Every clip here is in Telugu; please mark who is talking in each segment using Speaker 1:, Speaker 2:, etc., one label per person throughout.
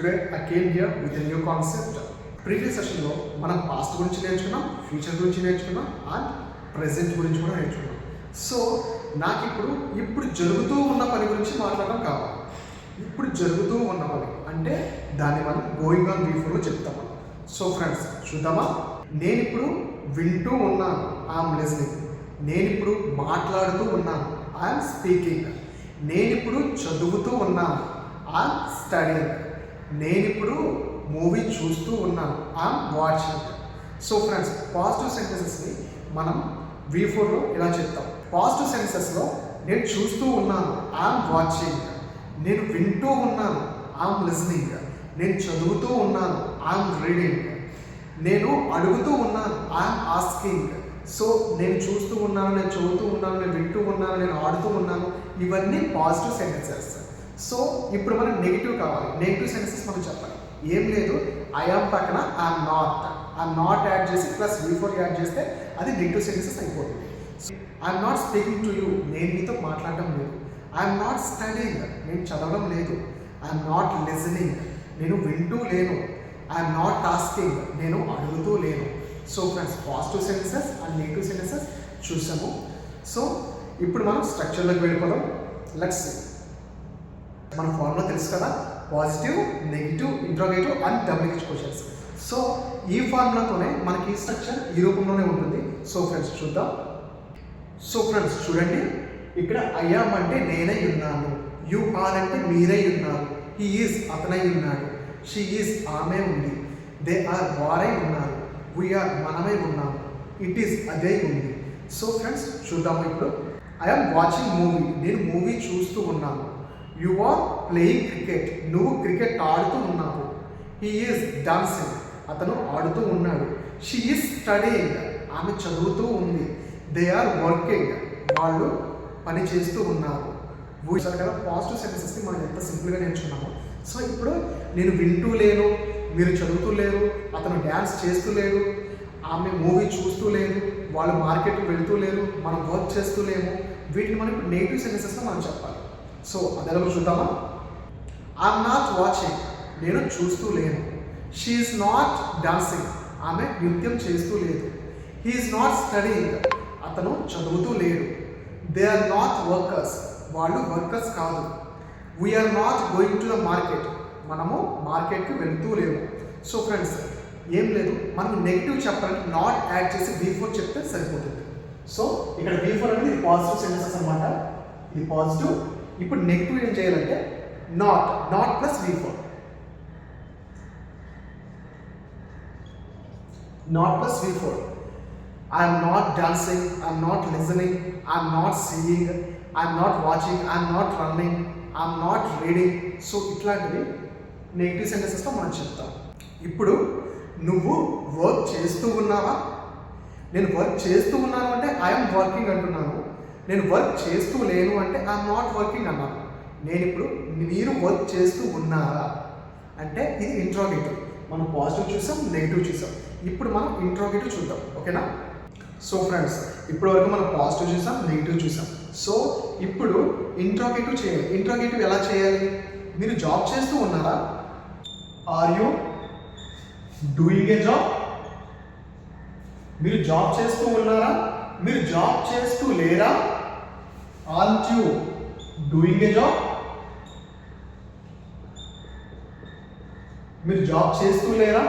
Speaker 1: Today I came here with new concept. Previous సెషన్లో మనం పాస్ట్ గురించి నేర్చుకున్నాం ఫ్యూచర్ గురించి నేర్చుకున్నాం అండ్ ప్రెసెంట్ గురించి కూడా నేర్చుకున్నాం. సో నాకు ఇప్పుడు ఇప్పుడు జరుగుతూ ఉన్న పని గురించి మాట్లాడడం కావాలి. ఇప్పుడు జరుగుతూ ఉన్న పని అంటే దాన్ని మనం గోయింగ్ ఆన్ బీఫోర్లో చెప్తాం సో ఫ్రెండ్స్ చూద్దామా? నేను ఇప్పుడు వింటూ ఉన్నాను ఐఎమ్ లిజనింగ్ నేను ఇప్పుడు మాట్లాడుతూ ఉన్నాను ఐఎమ్ స్పీకింగ్ నేను ఇప్పుడు చదువుతూ ఉన్నాను ఐఎమ్ స్టడీయింగ్ నేను ఇప్పుడు మూవీ చూస్తూ ఉన్నాను. I'm watching so friends positive సెంటెన్సెస్ని మనం వి ఫోర్లో ఇలా చెప్తాం? పాజిటివ్ సెన్సెస్లో నేను చూస్తూ ఉన్నాను. ఐఎమ్ వాచింగ్ నేను వింటూ ఉన్నాను. ఐఎమ్ లిజనింగ్ నేను చదువుతూ ఉన్నాను. ఐఎమ్ రీడింగ్ నేను అడుగుతూ ఉన్నాను. ఐఎమ్ ఆస్కింగ్ సో నేను చూస్తూ ఉన్నాను నేను చదువుతూ ఉన్నాను నేను వింటూ ఉన్నాను నేను ఆడుతూ ఉన్నాను. ఇవన్నీ పాజిటివ్ సెంటెన్సెస్ సో ఇప్పుడు మనం నెగిటివ్ కావాలి. నెగిటివ్ సెన్సెస్ మనం చెప్పాలి. ఏం లేదు. ఐఆమ్ పక్కన ఆ నాట్ ఆ నాట్ యాడ్ చేసి ప్లస్ బిఫోర్ యాడ్ చేస్తే అది నెగిటివ్ సెన్సెస్ అయిపోతుంది. I'm not speaking to you నేను మీతో మాట్లాడడం లేదు. ఐఎమ్ నాట్ స్టడీయింగ్ నేను చదవడం లేదు. ఐఎమ్ నాట్ లిజనింగ్ నేను వింటూ లేను. ఐఎమ్ నాట్ టాస్కింగ్ నేను అడుగుతూ లేను. So friends positive sentences and negative sentences చూసాము. సో ఇప్పుడు మనం స్ట్రక్చర్లోకి వెళ్ళిపోదాం. లెట్స్ మన ఫార్ములా తెలుసు కదా? Positive negative interrogative and WH questions so ఈ ఫార్ములాతోనే మనకి ఈ స్ట్రక్చర్ ఈ రూపంలోనే ఉంటుంది. సో ఫ్రెండ్స్ చూద్దాం. సో ఫ్రెండ్స్ చూడండి. ఇక్కడ అయ్యాం అంటే నేనై ఉన్నాను. యు ఆర్ అంటే మీరై ఉన్నారు. హీ ఈజ్ అతనై ఉన్నాడు. షీ ఈజ్ ఆమె ఉంది. దే ఆర్ వారై ఉన్నారు. వీఆర్ మనమే ఉన్నాము ఇట్ ఈస్ అదే ఉంది. సో ఫ్రెండ్స్ చూద్దాము ఇప్పుడు. ఐఎమ్ వాచింగ్ మూవీ నేను మూవీ చూస్తూ ఉన్నాను. యు ఆర్ ప్లేయింగ్ క్రికెట్ నువ్వు క్రికెట్ ఆడుతూ ఉన్నావు. హీ ఈజ్ డాన్సింగ్ అతను ఆడుతూ ఉన్నాడు. షీ ఈజ్ స్టడీయింగ్ ఆమె చదువుతూ ఉంది. దే ఆర్ వర్కింగ్ వాళ్ళు పని చేస్తూ ఉన్నారు. చూసారు కదా? పాజిటివ్ సెన్సెస్ని మనం ఎంత సింపుల్గా నేర్చుకున్నాము. సో ఇప్పుడు నేను వింటూ లేను మీరు చదువుతూ లేరు అతను డ్యాన్స్ చేస్తూ లేరు ఆమె మూవీ చూస్తూ లేదు వాళ్ళు మార్కెట్కి వెళ్తూ లేరు మనం వర్క్ చేస్తూ లేము వీటిని మనం ఇప్పుడు నెగిటివ్ సెన్సెస్గా మనం చెప్పాలి. సో అదెలా చూద్దామా? ఐఎమ్ నాట్ వాచింగ్ నేను చూస్తూ లేను. షీఈస్ నాట్ డాన్సింగ్ ఆమె నృత్యం చేస్తూ లేదు. హీఈస్ నాట్ స్టడీయింగ్ అతను చదువుతూ లేడు. దే ఆర్ నాట్ వర్కర్స్ వాళ్ళు వర్కర్స్ కాదు. We are not going to the market మనము మార్కెట్కి వెళ్తూ లేము. సో ఫ్రెండ్స్ ఏం లేదు. మనం నెగిటివ్ చెప్పడానికి నాట్ యాడ్ చేసి బీ ఫోర్ చెప్తే సరిపోతుంది. సో ఇక్కడ బీ ఫోర్ అనేది పాజిటివ్ సెంటెన్సెస్ అనమాట ఇది పాజిటివ్ ఇప్పుడు నెగిటివ్ ఏం చేయాలంటే not not plus before not plus before I'm not dancing I'm not listening I'm not seeing I'm not watching I'm not running I'm not reading so ఇట్లాంటివి నెగిటివ్ సెంటెన్సెస్లో మనం చెప్తాం. ఇప్పుడు నువ్వు వర్క్ చేస్తూ ఉన్నావా? నేను వర్క్ చేస్తూ ఉన్నాను అంటే ఐఎమ్ వర్కింగ్ అంటున్నాను. నేను వర్క్ చేస్తూ లేను అంటే ఐఎమ్ నాట్ వర్కింగ్ అన్నాను నేను ఇప్పుడు మీరు వర్క్ చేస్తూ ఉన్నారా? అంటే ఇది ఇంట్రోగేటివ్ మనం పాజిటివ్ చూసాం నెగిటివ్ చూసాం. ఇప్పుడు మనం ఇంట్రోగేటివ్ చూద్దాం. ఓకేనా? సో ఫ్రెండ్స్ ఇప్పటి వరకు మనం పాజిటివ్ చూసాం నెగిటివ్ చూసాం. సో ఇప్పుడు ఇంట్రోగేటివ్ చేయాలి. ఇంట్రోగేటివ్ ఎలా చేయాలి? మీరు జాబ్ చేస్తూ ఉన్నారా? Are you doing a job మీరు జాబ్ చేస్తూ ఉన్నారా? మీరు జాబ్ చేస్తూ లేరా? Aren't you doing a job మీరు జాబ్ చేస్తూ లేరా?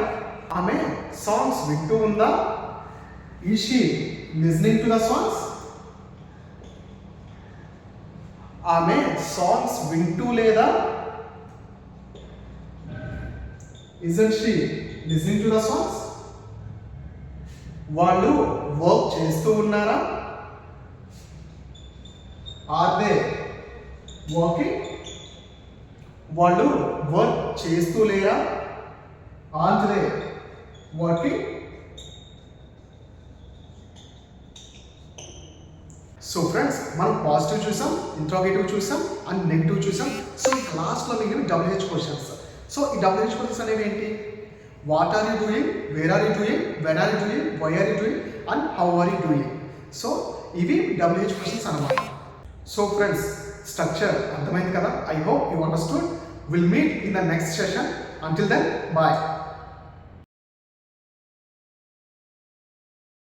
Speaker 1: ఆమె సాంగ్స్ వింటూ ఉందా? Is she listening to the songs ఆమె సాంగ్స్ వింటూ లేదా? Isn't she listening to the songs వాళ్ళు వర్క్ చేస్తూ ఉన్నారా? ఆర్ దే వర్కింగ్ వాళ్ళు వర్క్ చేస్తూ లేరా? Are they working so friends మనం పాజిటివ్ చూసాం ఇంట్రాగేటివ్ చూసాం అండ్ నెగిటివ్ చూసాం. సో ఈ లాస్ట్లో మిగిలిన డబ్ల్యూహెచ్ క్వశ్చన్స్ సో ఈ డబ్ల్యూహెచ్ క్వశ్చన్స్ అనేవి ఏంటి? What are you doing where are you doing when are you doing why are you doing and how are you doing so ఇవి డబ్ల్యూహెచ్ క్వశ్చన్స్ అనమాట సో ఫ్రెండ్స్ స్ట్రక్చర్ అర్థమైంది కదా? I hope you understood will meet in the next session until then bye